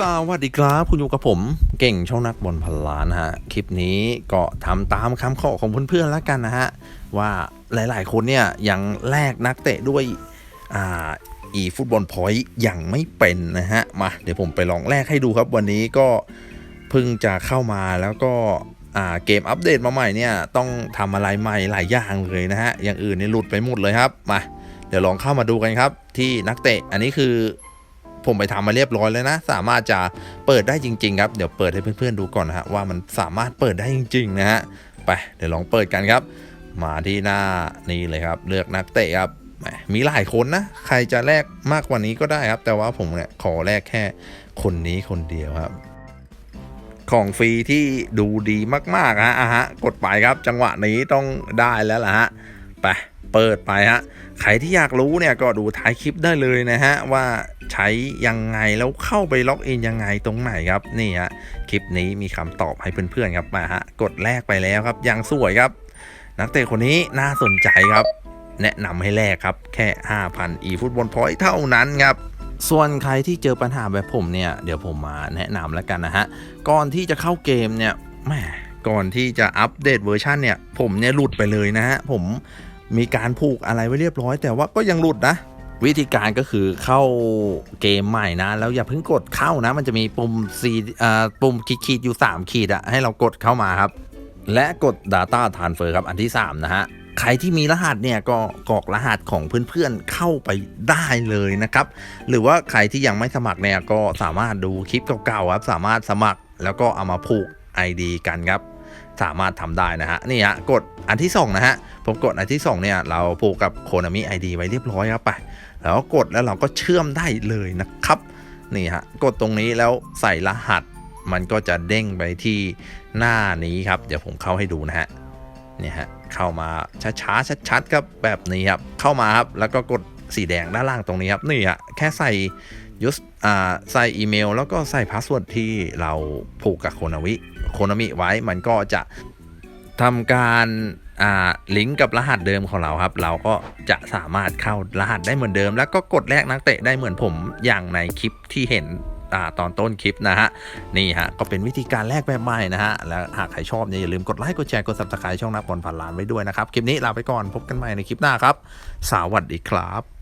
สวัสดีครับคุณอยู่กับผมเก่งช่องนักบอลพันล้านะฮะ คลิปนี้ก็ทำตามคำขอของเพื่อนๆแล้วกันนะฮะ ว่าหลายๆคนเนี่ยยังแลกนักเตะด้วยอ่าอีฟุตบอลพอยต์ยังไม่เป็นนะฮะ มาเดี๋ยวผมไปลองแลกให้ดูครับ วันนี้ก็เพิ่งจะเข้ามาแล้วก็อ่าเกมอัปเดตมาใหม่เนี่ยต้องทำอะไรใหม่หลายอย่างเลยนะฮะอย่างอื่นนี่หลุดไปหมดเลยครับมาเดี๋ยวลองเข้ามาดูกันครับที่นักเตะอันนี้คือ ผมไปทำมาเรียบร้อยแล้วนะ สามารถจะเปิดได้จริง ๆ ครับ เดี๋ยวเปิดให้เพื่อนๆดูก่อนนะฮะว่ามันสามารถเปิดได้จริง ๆ นะฮะไปเดี๋ยวลองเปิดกันครับ มาที่หน้านี้เลยครับ เลือกนักเตะครับมมีหลายคนนะ ใครจะแลกมากกว่านี้ก็ได้ครับ แต่ว่าผมเนี่ยขอแลกแค่คนนี้คนเดียวครับ ของฟรีที่ดูดีมากๆฮะอะฮะกดไปครับจังหวะนี้ต้องได้แล้วล่ะฮะ ไปเปิดไปฮะใครที่อยากรู้เนี่ยก็ดูท้ายคลิปได้เลยนะฮะว่าใช้ยังไงแล้วเข้าไปล็อกอินยังไงตรงไหนครับนี่ฮะคลิปนี้มีคำตอบให้เพื่อนๆครับมาฮะกดแลกไปแล้วครับยังสวยครับ นักเตะคนนี้น่าสนใจครับ แนะนำให้แลกครับแค่ 5,000 e ฟุตบอลพอยต์เท่านั้นครับส่วนใครที่เจอปัญหาแบบผมเนี่ยเดี๋ยวผมมาแนะนำแล้วกันนะฮะก่อนที่จะเข้าเกมเนี่ยแหม ก่อนที่จะอัปเดตเวอร์ชันเนี่ย ผมเนี่ยหลุดไปเลยนะฮะ ผมมีการผูกอะไรไว้เรียบร้อย แต่ว่าก็ยังหลุดนะ วิธีการก็คือเข้าเกมใหม่นะ แล้วอย่าเพิ่งกดเข้านะ มันจะมีปุ่มสีอ่าปุ่มขีดอยู่ 3 ขีดอะให้เรากดเข้ามาครับ และกด Data Transfer ครับอันที่ 3 นะฮะใครที่มีรหัสเนี่ยก็กรอกรหัสของเพื่อนๆเข้าไปได้เลยนะครับ หรือว่าใครที่ยังไม่สมัครเนี่ยก็สามารถดูคลิปเก่าๆครับ สามารถสมัครแล้วก็เอามาผูก ID กันครับ สามารถทำได้นะฮะนี่ฮะกดอันที่2นะฮะผมกดอันที่2เนี่ยเราผูกกับโคนามิ ID ไว้เรียบร้อยครับไปแล้วก็กดแล้วเราก็เชื่อมได้เลยนะครับนี่ฮะกดตรงนี้แล้วใส่รหัส มันก็จะเด้งไปที่หน้านี้ครับ เดี๋ยวผมเข้าให้ดูนะฮะเนี่ยฮะเข้ามาช้าๆชัดๆครับแบบนี้ครับเข้ามาครับแล้วก็กดสีแดงด้านล่างตรงนี้ครับนี่ฮะแค่ใส่ ยุสใส่อีเมล แล้วก็ใส่พาสเวิร์ดที่เราผูกกับโคนาวิโคนามิไว้มันก็จะทำการลิงก์กับรหัสเดิมของเราครับ เราก็จะสามารถเข้ารหัสได้เหมือนเดิม แล้วก็กดแลกนักเตะได้เหมือนผมอย่างในคลิปที่เห็นอตอนต้นคลิปนะฮะ นี่ฮะ ก็เป็นวิธีการแลกแบบใหม่นะฮะ แล้วหากใครชอบเนี่ยอย่าลืมกดไลค์กดแชร์กด subscribe ช่องนักบอลผ่านล้านไว้ด้วยนะครับ คลิปนี้ลาไปก่อนพบกันใหม่ในคลิปหน้าครับ สวัสดีครับ